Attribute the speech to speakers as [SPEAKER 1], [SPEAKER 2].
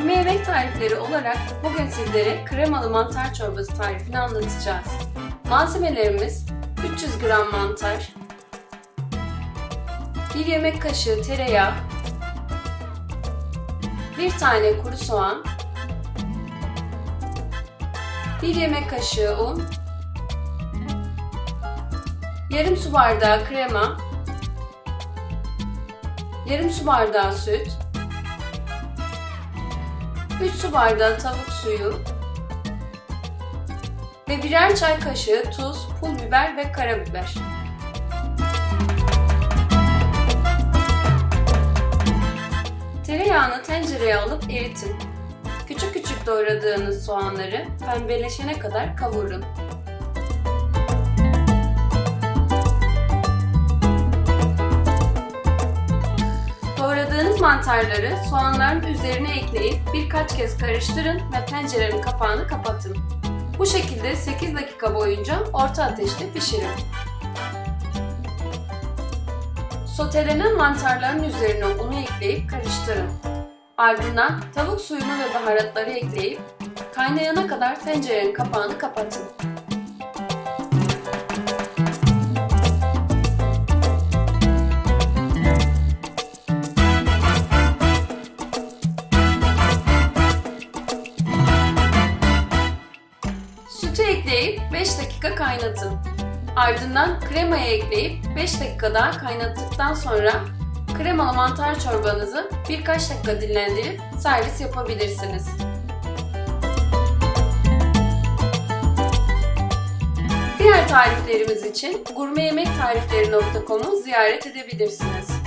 [SPEAKER 1] Gurme yemek tarifleri olarak bugün sizlere kremalı mantar çorbası tarifini anlatacağız. Malzemelerimiz 300 gram mantar, 1 yemek kaşığı tereyağı, 1 tane kuru soğan, 1 yemek kaşığı un, yarım su bardağı krema, yarım su bardağı süt, 3 su bardağı tavuk suyu ve birer çay kaşığı tuz, pul biber ve karabiber. Tereyağını tencereye alıp eritin. Küçük küçük doğradığınız soğanları pembeleşene kadar kavurun. Mantarları soğanların üzerine ekleyip birkaç kez karıştırın ve tencerenin kapağını kapatın. Bu şekilde 8 dakika boyunca orta ateşte pişirin. Sotelenen mantarların üzerine unu ekleyip karıştırın. Ardından tavuk suyunu ve baharatları ekleyip kaynayana kadar tencerenin kapağını kapatın. Sütü ekleyip 5 dakika kaynatın. Ardından kremayı ekleyip 5 dakika daha kaynattıktan sonra kremalı mantar çorbanızı birkaç dakika dinlendirip servis yapabilirsiniz. Diğer tariflerimiz için gurmeyemektarifleri.com'u ziyaret edebilirsiniz.